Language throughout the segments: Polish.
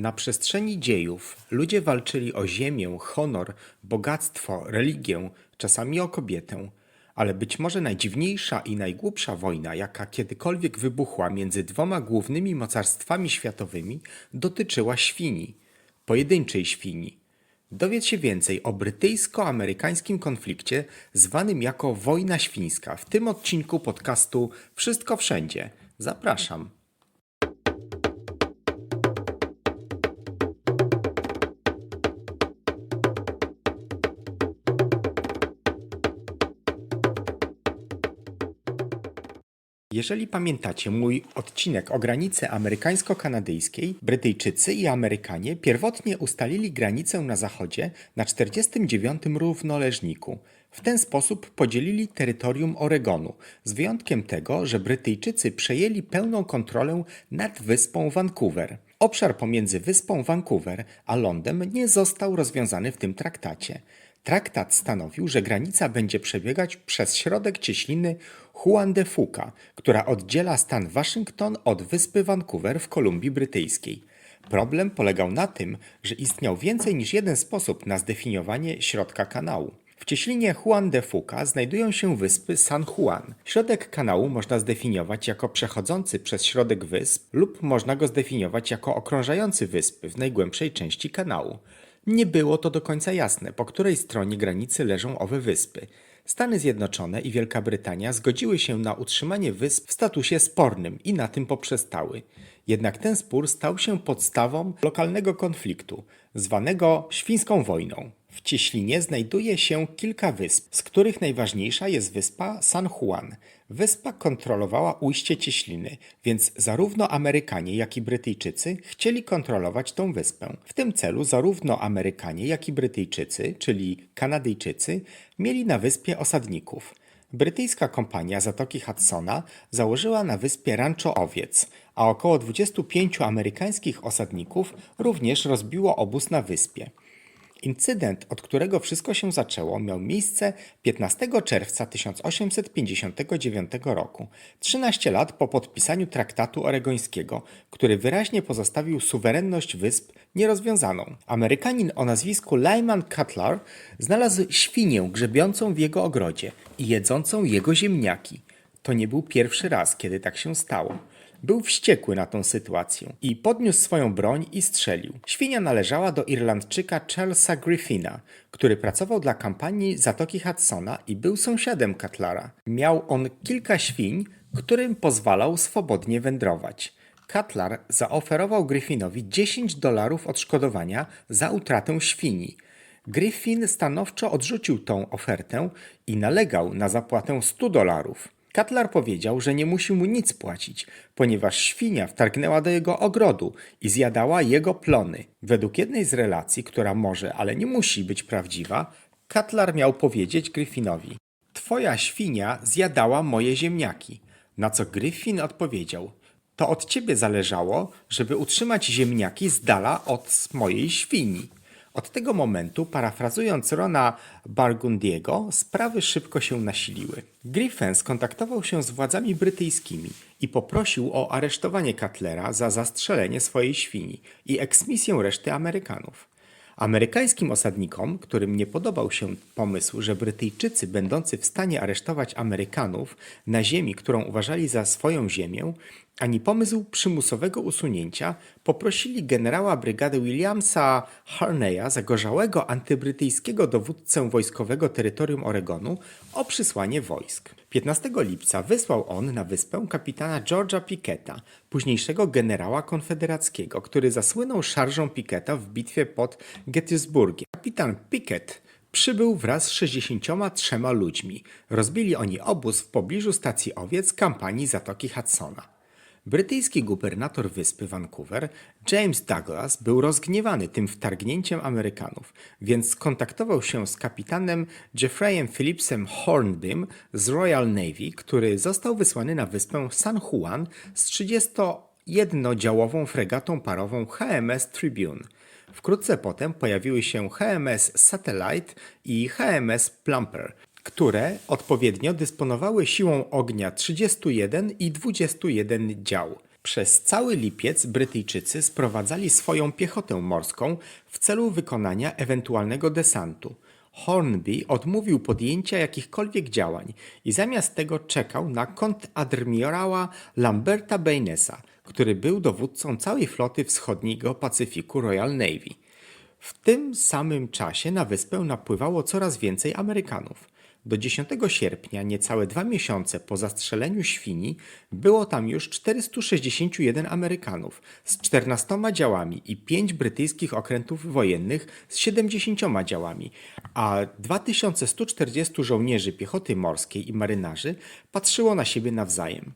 Na przestrzeni dziejów ludzie walczyli o ziemię, honor, bogactwo, religię, czasami o kobietę. Ale być może najdziwniejsza i najgłupsza wojna, jaka kiedykolwiek wybuchła między dwoma głównymi mocarstwami światowymi, dotyczyła świni. Pojedynczej świni. Dowiedz się więcej o brytyjsko-amerykańskim konflikcie zwanym jako wojna świńska w tym odcinku podcastu Wszystko Wszędzie. Zapraszam. Jeżeli pamiętacie mój odcinek o granicy amerykańsko-kanadyjskiej, Brytyjczycy i Amerykanie pierwotnie ustalili granicę na zachodzie na 49 równoleżniku. W ten sposób podzielili terytorium Oregonu, z wyjątkiem tego, że Brytyjczycy przejęli pełną kontrolę nad wyspą Vancouver. Obszar pomiędzy wyspą Vancouver a Lądem nie został rozwiązany w tym traktacie. Traktat stanowił, że granica będzie przebiegać przez środek cieśniny Juan de Fuca, która oddziela stan Waszyngton od wyspy Vancouver w Kolumbii Brytyjskiej. Problem polegał na tym, że istniał więcej niż jeden sposób na zdefiniowanie środka kanału. W cieśninie Juan de Fuca znajdują się wyspy San Juan. Środek kanału można zdefiniować jako przechodzący przez środek wysp lub można go zdefiniować jako okrążający wyspy w najgłębszej części kanału. Nie było to do końca jasne, po której stronie granicy leżą owe wyspy. Stany Zjednoczone i Wielka Brytania zgodziły się na utrzymanie wysp w statusie spornym i na tym poprzestały. Jednak ten spór stał się podstawą lokalnego konfliktu, zwanego Świńską Wojną. W Cieślinie znajduje się kilka wysp, z których najważniejsza jest wyspa San Juan. Wyspa kontrolowała ujście Cieśliny, więc zarówno Amerykanie, jak i Brytyjczycy chcieli kontrolować tą wyspę. W tym celu zarówno Amerykanie, jak i Brytyjczycy, czyli Kanadyjczycy, mieli na wyspie osadników. Brytyjska kompania Zatoki Hudsona założyła na wyspie rancho owiec, a około 25 amerykańskich osadników również rozbiło obóz na wyspie. Incydent, od którego wszystko się zaczęło, miał miejsce 15 czerwca 1859 roku, 13 lat po podpisaniu traktatu oregońskiego, który wyraźnie pozostawił suwerenność wysp nierozwiązaną. Amerykanin o nazwisku Lyman Cutler znalazł świnię grzebiącą w jego ogrodzie i jedzącą jego ziemniaki. To nie był pierwszy raz, kiedy tak się stało. Był wściekły na tą sytuację i podniósł swoją broń i strzelił. Świnia należała do Irlandczyka Charlesa Griffina, który pracował dla kampanii Zatoki Hudsona i był sąsiadem Cutlara. Miał on kilka świń, którym pozwalał swobodnie wędrować. Cutlar zaoferował Griffinowi 10 dolarów odszkodowania za utratę świni. Griffin stanowczo odrzucił tą ofertę i nalegał na zapłatę 100 dolarów. Cutlar powiedział, że nie musi mu nic płacić, ponieważ świnia wtargnęła do jego ogrodu i zjadała jego plony. Według jednej z relacji, która może, ale nie musi być prawdziwa, Cutlar miał powiedzieć Griffinowi: Twoja świnia zjadała moje ziemniaki. Na co Griffin odpowiedział: To od ciebie zależało, żeby utrzymać ziemniaki z dala od mojej świni. Od tego momentu, parafrazując Rona Bargundiego, sprawy szybko się nasiliły. Griffin skontaktował się z władzami brytyjskimi i poprosił o aresztowanie Cutlera za zastrzelenie swojej świni i eksmisję reszty Amerykanów. Amerykańskim osadnikom, którym nie podobał się pomysł, że Brytyjczycy będący w stanie aresztować Amerykanów na ziemi, którą uważali za swoją ziemię, ani pomysł przymusowego usunięcia, poprosili generała brygady Williamsa Harneya, zagorzałego antybrytyjskiego dowódcę wojskowego terytorium Oregonu, o przysłanie wojsk. 15 lipca wysłał on na wyspę kapitana George'a Picketta, późniejszego generała konfederackiego, który zasłynął szarżą Picketta w bitwie pod Gettysburgiem. Kapitan Pickett przybył wraz z 63 ludźmi. Rozbili oni obóz w pobliżu stacji owiec kampanii Zatoki Hudsona. Brytyjski gubernator wyspy Vancouver, James Douglas, był rozgniewany tym wtargnięciem Amerykanów, więc skontaktował się z kapitanem Jeffreyem Phillipsem Hornbym z Royal Navy, który został wysłany na wyspę San Juan z 31-działową fregatą parową HMS Tribune. Wkrótce potem pojawiły się HMS Satellite i HMS Plumper, które odpowiednio dysponowały siłą ognia 31 i 21 dział. Przez cały lipiec Brytyjczycy sprowadzali swoją piechotę morską w celu wykonania ewentualnego desantu. Hornby odmówił podjęcia jakichkolwiek działań i zamiast tego czekał na kontradmirała Lamberta Bainesa, który był dowódcą całej floty wschodniego Pacyfiku Royal Navy. W tym samym czasie na wyspę napływało coraz więcej Amerykanów. Do 10 sierpnia, niecałe dwa miesiące po zastrzeleniu świni, było tam już 461 Amerykanów z 14 działami i 5 brytyjskich okrętów wojennych z 70 działami, a 2140 żołnierzy piechoty morskiej i marynarzy patrzyło na siebie nawzajem.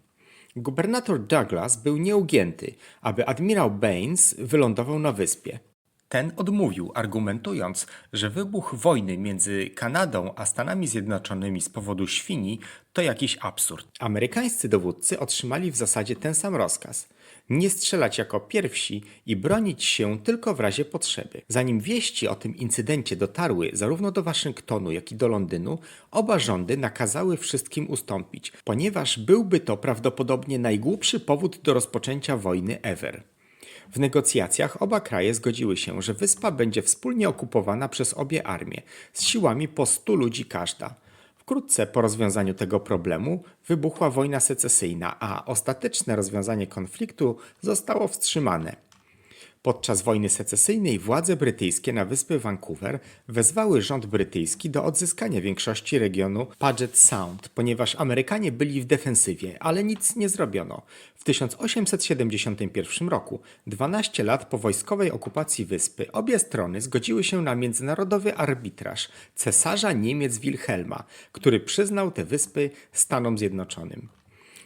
Gubernator Douglas był nieugięty, aby admirał Baines wylądował na wyspie. Ten odmówił, argumentując, że wybuch wojny między Kanadą a Stanami Zjednoczonymi z powodu świni to jakiś absurd. Amerykańscy dowódcy otrzymali w zasadzie ten sam rozkaz. Nie strzelać jako pierwsi i bronić się tylko w razie potrzeby. Zanim wieści o tym incydencie dotarły zarówno do Waszyngtonu, jak i do Londynu, oba rządy nakazały wszystkim ustąpić, ponieważ byłby to prawdopodobnie najgłupszy powód do rozpoczęcia wojny ever. W negocjacjach oba kraje zgodziły się, że wyspa będzie wspólnie okupowana przez obie armie, z siłami po 100 ludzi każda. Wkrótce po rozwiązaniu tego problemu wybuchła wojna secesyjna, a ostateczne rozwiązanie konfliktu zostało wstrzymane. Podczas wojny secesyjnej władze brytyjskie na wyspy Vancouver wezwały rząd brytyjski do odzyskania większości regionu Puget Sound, ponieważ Amerykanie byli w defensywie, ale nic nie zrobiono. W 1871 roku, 12 lat po wojskowej okupacji wyspy, obie strony zgodziły się na międzynarodowy arbitraż cesarza Niemiec Wilhelma, który przyznał te wyspy Stanom Zjednoczonym.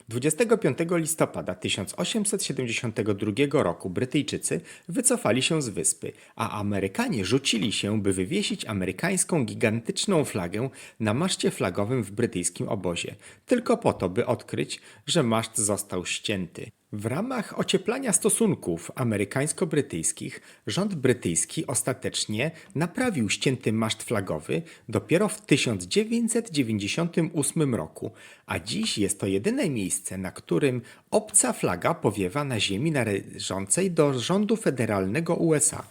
25 listopada 1872 roku Brytyjczycy wycofali się z wyspy, a Amerykanie rzucili się, by wywiesić amerykańską gigantyczną flagę na maszcie flagowym w brytyjskim obozie, tylko po to, by odkryć, że maszt został ścięty. W ramach ocieplania stosunków amerykańsko-brytyjskich rząd brytyjski ostatecznie naprawił ścięty maszt flagowy dopiero w 1998 roku, a dziś jest to jedyne miejsce, na którym obca flaga powiewa na ziemi należącej do rządu federalnego USA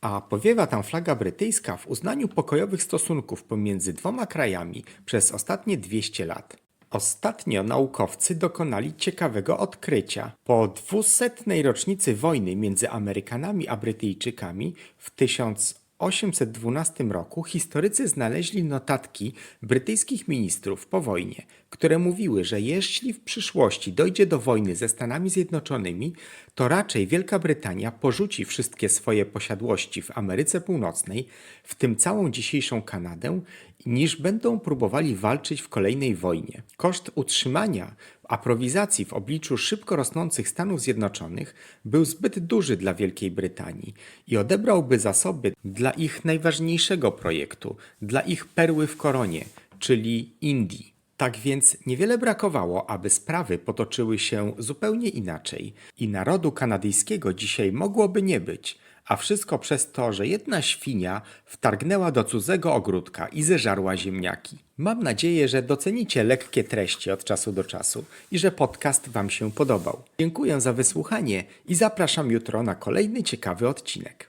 a powiewa tam flaga brytyjska w uznaniu pokojowych stosunków pomiędzy dwoma krajami przez ostatnie 200 lat. Ostatnio naukowcy dokonali ciekawego odkrycia. Po 200. rocznicy wojny między Amerykanami a Brytyjczykami w 1812 roku historycy znaleźli notatki brytyjskich ministrów po wojnie, które mówiły, że jeśli w przyszłości dojdzie do wojny ze Stanami Zjednoczonymi, to raczej Wielka Brytania porzuci wszystkie swoje posiadłości w Ameryce Północnej, w tym całą dzisiejszą Kanadę, niż będą próbowali walczyć w kolejnej wojnie. Koszt utrzymania aprowizacji w obliczu szybko rosnących Stanów Zjednoczonych był zbyt duży dla Wielkiej Brytanii i odebrałby zasoby dla ich najważniejszego projektu, dla ich perły w koronie, czyli Indii. Tak więc niewiele brakowało, aby sprawy potoczyły się zupełnie inaczej i narodu kanadyjskiego dzisiaj mogłoby nie być, a wszystko przez to, że jedna świnia wtargnęła do cudzego ogródka i zeżarła ziemniaki. Mam nadzieję, że docenicie lekkie treści od czasu do czasu i że podcast Wam się podobał. Dziękuję za wysłuchanie i zapraszam jutro na kolejny ciekawy odcinek.